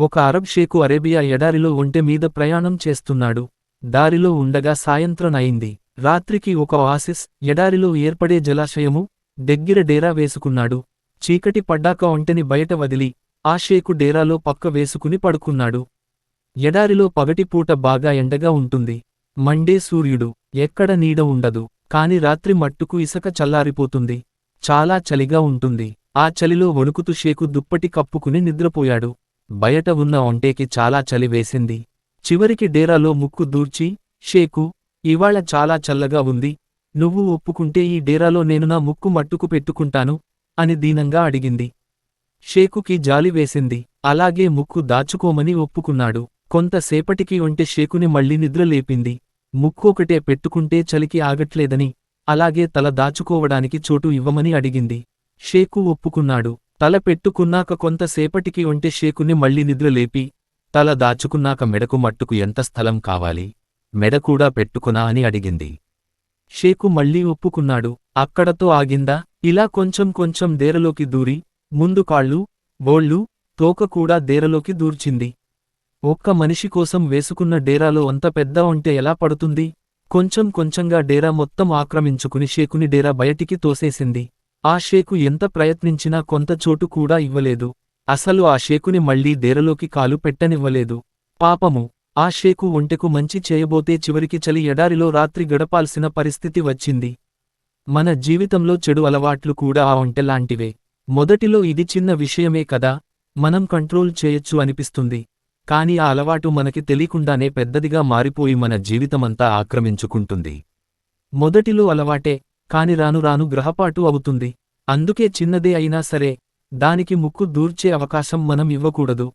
ఒక Arab షేకు Arabia ఎడారిలో ఒంటె మీద ప్రయాణం చేస్తున్నాడు. దారిలో ఉండగా సాయంత్రం అయింది. రాత్రికి ఒక ఆసిస్ ఎడారిలో ఏర్పడే జలాశయము దగ్గర డేరా వేసుకున్నాడు. చీకటి పడ్డాక ఒంటెని బయట వదిలి ఆ షేకు డేరాలో పక్క వేసుకుని పడుకున్నాడు. ఎడారిలో పగటిపూట బాగా ఎండగా ఉంటుంది. మండే సూర్యుడు ఎక్కడ నీడ ఉండదు. కాని రాత్రి మట్టుకు ఇసక చల్లారిపోతుంది. చాలా చలిగా ఉంటుంది. ఆ చలిలో వణుకుతూ షేకు దుప్పటి కప్పుకుని నిద్రపోయాడు. బయట ఉన్న ఒంటేకి చాలా చలి వేసింది. చివరికి డేరాలో ముక్కు దూర్చి షేకు ఇవాళ చాలా చల్లగా ఉంది. నువ్వు ఒప్పుకుంటే ఈ డేరాలో నేను నా ముక్కు మట్టుకు పెట్టుకుంటాను అని దీనంగా అడిగింది. షేకుకి జాలి వేసింది. అలాగే ముక్కు దాచుకోమని ఒప్పుకున్నాడు. కొంతసేపటికి ఒంటె షేకుని మళ్ళీ నిద్రలేపింది ముక్కు ఒకటే పెట్టుకుంటే చలికి ఆగట్లేదని అలాగే తల దాచుకోవడానికి చోటు ఇవ్వమని అడిగింది. షేకు ఒప్పుకున్నాడు. తల పెట్టుకున్నాక కొంతసేపటికి ఒంటె షేకుని మళ్ళీ నిద్రలేపి తల దాచుకున్నాక మెడకు మట్టుకు ఎంత స్థలం కావాలి? మెడ కూడా పెట్టుకునా అని అడిగింది. షేకు మళ్ళీ ఒప్పుకున్నాడు. అక్కడతో ఆగిందా? ఇలా కొంచెం కొంచెం దేరలోకి దూరి ముందు కాళ్ళు బోళ్ళు తోక కూడా దేరలోకి దూర్చింది. ఒక్క మనిషి కోసం వేసుకున్న డేరాలో అంత పెద్ద ఉంటే ఎలా పడుతుంది? కొంచెం కొంచెంగా డేరా మొత్తం ఆక్రమించుకుని షేకుని డేరా బయటికి తోసేసింది. ఆ షేకు ఎంత ప్రయత్నించినా కొంత చోటు కూడా ఇవ్వలేదు. అసలు ఆ షేకుని మళ్ళీ దేరలోకి కాలు పెట్టనివ్వలేదు. పాపము ఆ షేకు ఒంటెకు మంచి చేయబోతే చివరికి చలి ఎడారిలో రాత్రి గడపాల్సిన పరిస్థితి వచ్చింది. మన జీవితంలో చెడు అలవాట్లు కూడా ఆ ఒంటెలాంటివే మొదటిలో ఇది చిన్న విషయమే కదా మనం కంట్రోల్ చేయొచ్చు అనిపిస్తుంది. కాని ఆ అలవాటు మనకి తెలియకుండానే పెద్దదిగా మారిపోయి మన జీవితమంతా ఆక్రమించుకుంటుంది. మొదటిలో అలవాటే కాని రాను రాను గ్రహపాటు అవుతుంది. అందుకే చిన్నదే అయినా సరే దానికి ముక్కు దూర్చే అవకాశం మనం ఇవ్వకూడదు.